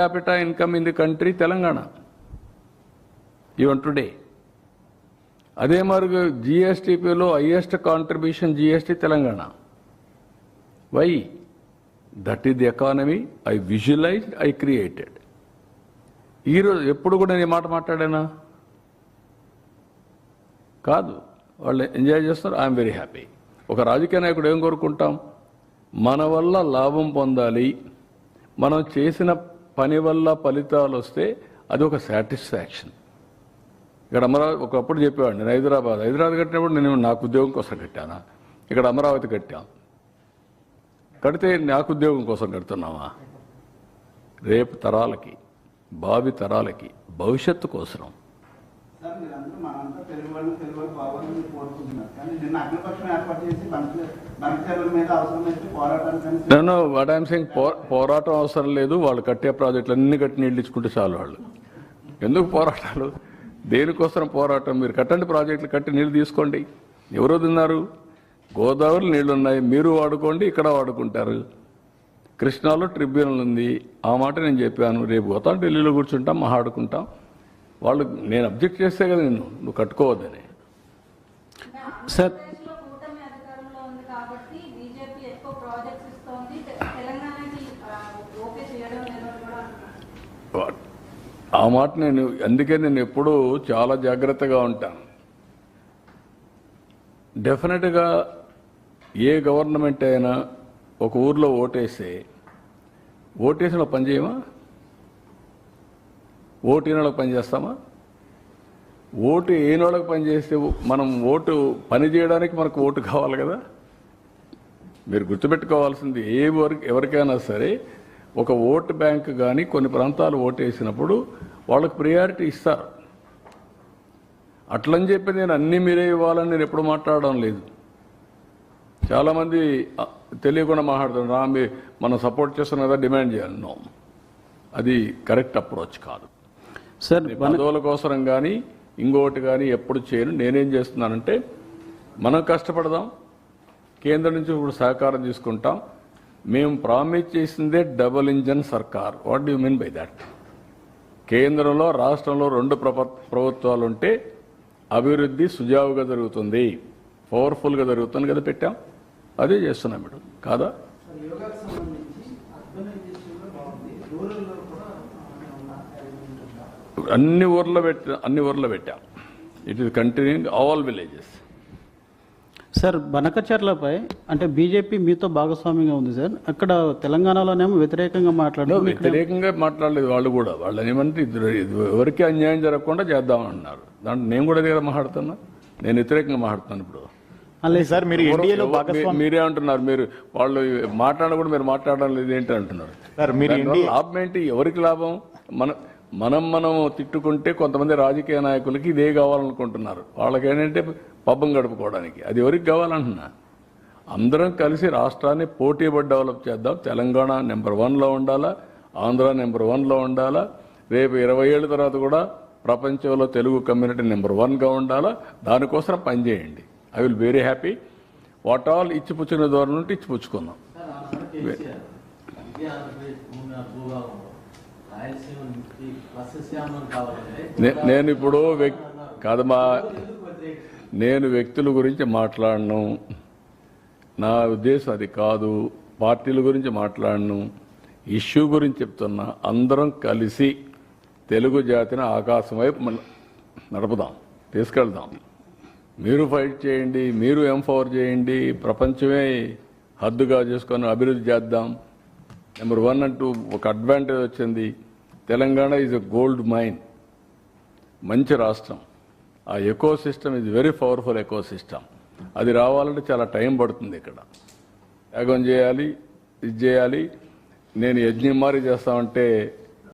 capita income in the country, Telangana. Even today. అదే మరుగు జిఎస్టిపిలో highest contribution GST Telangana why that is the economy I visualize I created ఈరోజు ఎప్పుడు కూడా నేను మాట మాట్లాడానా? కాదు. వాళ్ళు ఎంజాయ్ చేస్తారు ఐఎమ్ వెరీ హ్యాపీ ఒక రాజకీయ నాయకుడు ఏం కోరుకుంటాం? మన వల్ల లాభం పొందాలి. మనం చేసిన పని వల్ల ఫలితాలు వస్తే అది ఒక సాటిస్ఫాక్షన్. ఇక్కడ అమరావతి ఒకప్పుడు చెప్పేవాడు నేను హైదరాబాద్ హైదరాబాద్ కట్టినప్పుడు నేను నాకు ఉద్యోగం కోసం కట్టానా? ఇక్కడ అమరావతి కట్టాం. కడితే నాకు ఉద్యోగం కోసం కడుతున్నావా? రేపు తరాలకి భావి తరాలకి భవిష్యత్తు కోసం సార్ మీరందరూ మనంతా తెలుగు వాళ్ళు తెలుగు వాళ్ళు బాగోవాలని మీరు కోరుకుంటున్నారు. కానీ నిన్న అగ్నిపక్షం ఏర్పాటు చేసి మీద అవసరమైతే పోరాటానికి నేను వాట్ ఐమ్ సెయింగ్ పోరాటం అవసరం లేదు. వాళ్ళు కట్టే ప్రాజెక్టులు అన్ని కట్టి నీళ్ళు ఇచ్చుకుంటే చాలు వాళ్ళు. ఎందుకు పోరాటాలు? దేనికోసం పోరాటం? మీరు కట్టండి ప్రాజెక్టులు కట్టి నీళ్ళు తీసుకోండి. ఎవరు తిన్నారు? గోదావరి నీళ్ళు ఉన్నాయి మీరు వాడుకోండి ఇక్కడ వాడుకుంటారు. కృష్ణాలో ట్రిబ్యునల్ ఉంది. ఆ మాట నేను చెప్పాను. రేపు పోతాం ఢిల్లీలో కూర్చుంటాం మాట్లాడుకుంటాం వాళ్ళు నేను అబ్జెక్ట్ చేస్తే కదా నేను నువ్వు కట్టుకోవద్దని. సార్. ఆంధ్రప్రదేశ్లో కూటమి అధికారంలో ఉంది కాబట్టి బీజేపీ ఎక్కువ ప్రాజెక్ట్స్ ఇస్తోంది. తె- తెలంగాణకి ఆ, మాట నేను అందుకే నేను ఎప్పుడూ చాలా జాగ్రత్తగా ఉంటాను. డెఫినెట్గా ఏ గవర్నమెంట్ అయినా ఒక ఊర్లో ఓటేస్తే ఓటేసిన పని చేయమా? ఓటు ఏనాళ్ళకి పనిచేస్తామా ఓటు ఏనాళ్ళకి పనిచేస్తే మనం ఓటు పని చేయడానికి మనకు ఓటు కావాలి కదా? మీరు గుర్తుపెట్టుకోవాల్సింది ఏ వరకు ఎవరికైనా సరే ఒక ఓటు బ్యాంక్ కానీ కొన్ని ప్రాంతాలు ఓటు వేసినప్పుడు వాళ్ళకి ప్రియారిటీ ఇస్తారు. అట్లని చెప్పి నేను అన్ని మీరే ఇవ్వాలని నేను ఎప్పుడు మాట్లాడడం లేదు. చాలామంది తెలియకుండా మాట్లాడుతున్నారు రామే మీ మనం సపోర్ట్ చేస్తున్నాం కదా డిమాండ్ చేయాలి. అది కరెక్ట్ అప్రోచ్ కాదు. సార్ పదవుల కోసం కానీ ఇంకోటి కానీ ఎప్పుడు చేయను. నేనేం చేస్తున్నానంటే మనం కష్టపడదాం కేంద్రం నుంచి ఇప్పుడు సహకారం తీసుకుంటాం. మేము ప్రామిస్ చేసిందే డబుల్ ఇంజన్ సర్కార్. What do mean by that కేంద్రంలో రాష్ట్రంలో రెండు ప్రభ- ప్రభుత్వాలు ఉంటే అభివృద్ధి సుజావుగా జరుగుతుంది. పవర్ఫుల్గా జరుగుతుంది కదా పెట్టాం. అదే చేస్తున్నాం మేడం. కాదా? అన్ని ఊర్లో పెట్ట అన్ని ఊర్లో పెట్టాం. It is continuing all villages sir బనకచర్లపై అంటే బీజేపీ మీతో భాగస్వామ్యంగా ఉంది సార్. అక్కడ తెలంగాణలోనేమో వ్యతిరేకంగా ఇక్కడ. వ్యతిరేకంగా మాట్లాడలేదు వాళ్ళు కూడా. వాళ్ళు ఏమంటే ఎవరికి అన్యాయం జరగకుండా చేద్దామన్నారు దాంట్లో నేను కూడా దగ్గర మాట్లాడుతున్నా. నేను వ్యతిరేకంగా మాట్లాడుతాను ఇప్పుడు. అలాగే సార్ మీరు ఎన్డీఏలో మీరే అంటున్నారు. మీరు వాళ్ళు మాట్లాడడం కూడా మీరు మాట్లాడడం లేదు ఏంటి అంటున్నారు? సార్ మీరు లాభం ఏంటి? ఎవరికి లాభం? మన మనం మనం తిట్టుకుంటే కొంతమంది రాజకీయ నాయకులకి ఇదే కావాలనుకుంటున్నారు. వాళ్ళకి ఏంటంటే పబ్బం గడుపుకోవడానికి. అది ఎవరికి కావాలంటున్నా? అందరం కలిసి రాష్ట్రాన్ని పోటీపడి డెవలప్ చేద్దాం. తెలంగాణ నెంబర్ వన్లో ఉండాలా? ఆంధ్ర నెంబర్ వన్లో ఉండాలా? రేపు ఇరవై ఏళ్ళ తర్వాత కూడా ప్రపంచంలో తెలుగు కమ్యూనిటీ నెంబర్ వన్గా ఉండాలా? దానికోసం పనిచేయండి I will very happy. What all ఇచ్చిపుచ్చిన దూరం నుండి ఇచ్చిపుచ్చుకుందాం. నేను ఇప్పుడు వ్యక్- కాదమ్మా? నేను వ్యక్తుల గురించి మాట్లాడను. నా ఉద్దేశం అది కాదు. పార్టీల గురించి మాట్లాడను. ఇష్యూ గురించి చెప్తున్నా. అందరం కలిసి తెలుగు జాతిని ఆకాశం వైపు నడుపుదాం. తీసుకెళ్దాం. మీరు ఫైట్ చేయండి మీరు ఎంపవర్ చేయండి ప్రపంచమే హద్దుగా చేసుకొని అభివృద్ధి చేద్దాం. నెంబర్ వన్ అంటూ ఒక అడ్వాంటేజ్ వచ్చింది. Telangana is a gold mine మంచి రాష్ట్రం. ఆ ఎకో సిస్టమ్ ఇది వెరీ పవర్ఫుల్ ఎకో సిస్టమ్ అది రావాలంటే చాలా టైం పడుతుంది ఇక్కడ. యాగం చేయాలి ఇది చేయాలి. నేను యజ్ఞం మారి చేస్తామంటే